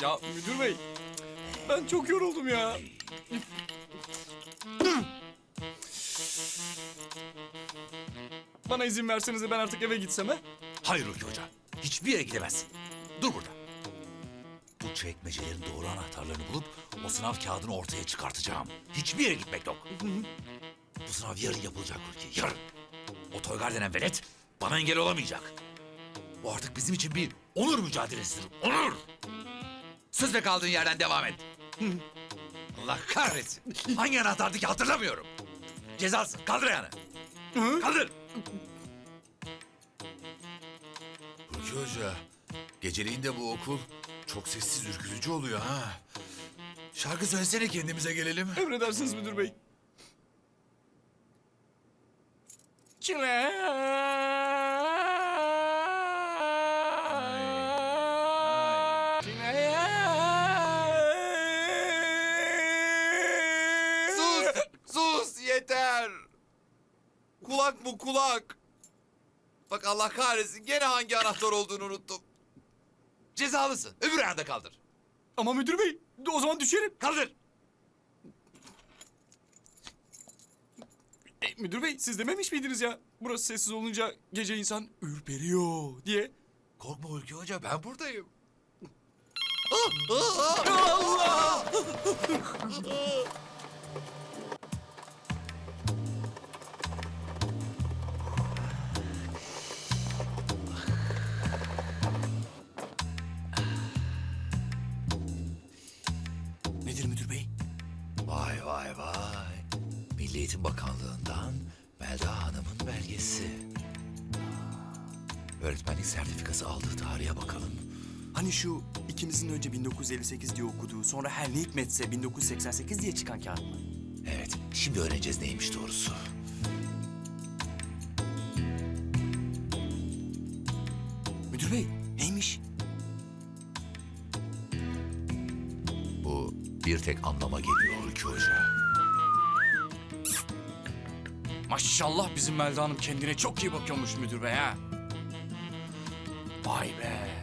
Ya müdür bey. Ben çok yoruldum ya. Bana izin verseniz de ben artık eve gitsem he? Hayır Hulki Hoca. Hiçbir yere gidemezsin. Dur burada. Bu çekmecelerin doğru anahtarlarını bulup o sınav kağıdını ortaya çıkartacağım. Hiçbir yere gitmek yok. Bu sınav yarın yapılacak Hulki. Yarın. O Toygar denen velet bana engel olamayacak. Bu artık bizim için bir onur mücadelesidir. Onur! Sözle kaldığın yerden devam et. Allah kahretsin. Hangi anahtardı ki hatırlamıyorum. Cezası. Kaldır ayağını. Kaldır. Hulki Hoca, geceliğin de bu okul çok sessiz ürkütücü oluyor ha. Şarkı söylesene kendimize gelelim. Emredersiniz müdür bey. Çile. Sus! Sus yeter! Kulak bu kulak. Bak Allah kahretsin gene hangi anahtar olduğunu unuttum. Cezalısın. Öbür ayağında kaldır. Ama müdür bey o zaman düşerim. Kaldır. E, müdür bey siz dememiş miydiniz ya? Burası sessiz olunca gece insan ürperiyor diye. Korkma Hulki Hoca ben buradayım. Nedir müdür bey? Vay vay vay. Milli Eğitim Bakanlığı'ndan Melda Hanım'ın belgesi. Öğretmenlik sertifikası aldığı tarihe bakalım. Hani şu ikimizin önce 1958 diye okuduğu sonra her ne hikmetse 1988 diye çıkan kağıt mı? Evet, şimdi öğreneceğiz neymiş doğrusu. Müdür bey neymiş? Bu bir tek anlama geliyor Hulki Hoca. Maşallah bizim Melda Hanım kendine çok iyi bakıyormuş müdür bey ha. Vay be.